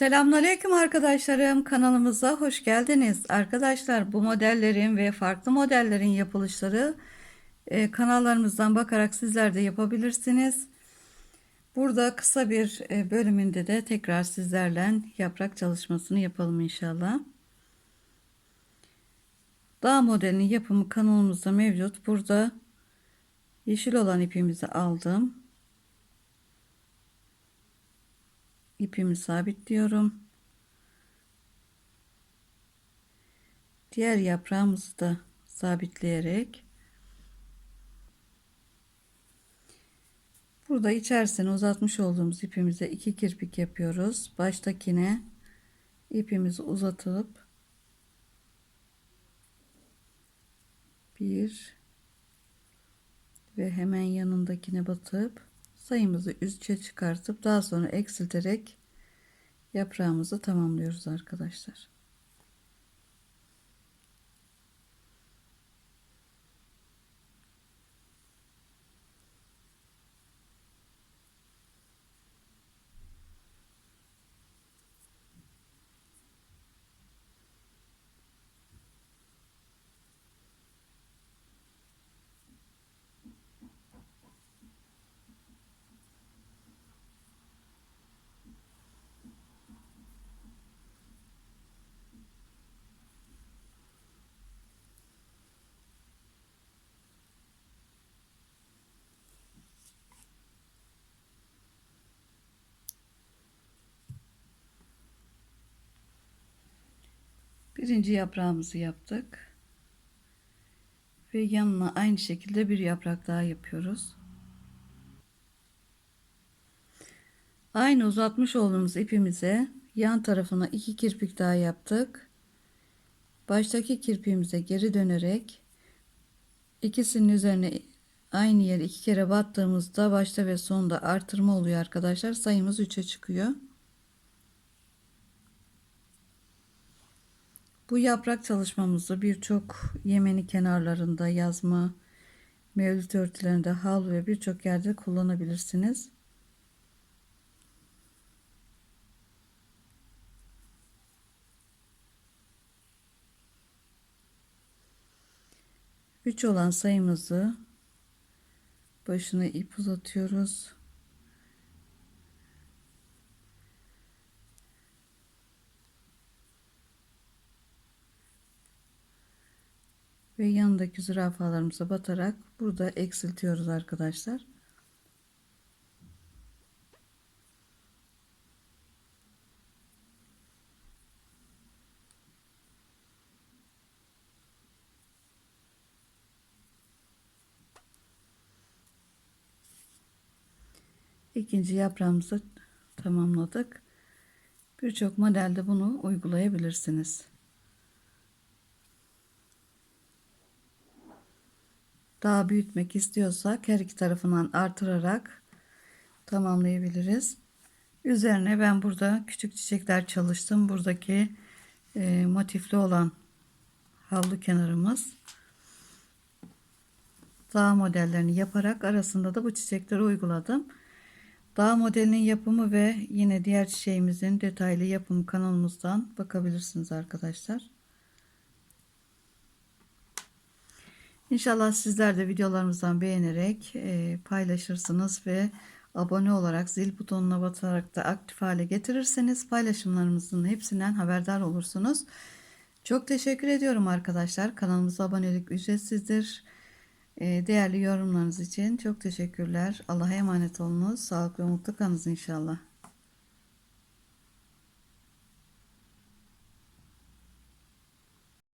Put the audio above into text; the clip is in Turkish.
Selamünaleyküm arkadaşlarım. Kanalımıza hoş geldiniz. Arkadaşlar bu modellerin ve farklı modellerin yapılışları e, kanallarımızdan bakarak sizler de yapabilirsiniz. Burada kısa bir e, bölümünde de tekrar sizlerle yaprak çalışmasını yapalım inşallah. Dağ modelinin yapımı kanalımızda mevcut. Burada yeşil olan ipimizi aldım. İpimi sabitliyorum. Diğer yaprağımızı da sabitleyerek burada içerisine uzatmış olduğumuz ipimize iki kirpik yapıyoruz. Baştakine ipimizi uzatıp bir ve hemen yanındakine batıp sayımızı 3'e çıkartıp daha sonra eksilterek yaprağımızı tamamlıyoruz arkadaşlar. Birinci yaprağımızı yaptık. Ve yanına aynı şekilde bir yaprak daha yapıyoruz. Aynı uzatmış olduğumuz ipimize yan tarafına iki kirpik daha yaptık. Baştaki kirpiğimize geri dönerek ikisinin üzerine aynı yere iki kere battığımızda başta ve sonda artırma oluyor arkadaşlar. Sayımız 3'e çıkıyor. Bu yaprak çalışmamızı birçok Yemeni kenarlarında yazma, mevlüt örtülerinde, havlu ve birçok yerde kullanabilirsiniz. Üç olan sayımızı başına ip uzatıyoruz. Ve yanındaki zürafalarımıza batarak burada eksiltiyoruz arkadaşlar. İkinci yaprağımızı tamamladık. Birçok modelde bunu uygulayabilirsiniz. Daha büyütmek istiyorsak her iki tarafından artırarak tamamlayabiliriz. Üzerine ben burada küçük çiçekler çalıştım. Buradaki e, motifli olan havlu kenarımız. Dağ modellerini yaparak arasında da bu çiçekleri uyguladım. Dağ modelinin yapımı ve yine diğer çiçeğimizin detaylı yapımı kanalımızdan bakabilirsiniz arkadaşlar. İnşallah sizler de videolarımızdan beğenerek e, paylaşırsınız ve abone olarak zil butonuna basarak da aktif hale getirirseniz paylaşımlarımızın hepsinden haberdar olursunuz. Çok teşekkür ediyorum arkadaşlar. Kanalımıza abonelik ücretsizdir. E, değerli yorumlarınız için çok teşekkürler. Allah'a emanet olunuz. Sağlıklı ve mutlu kalınız inşallah.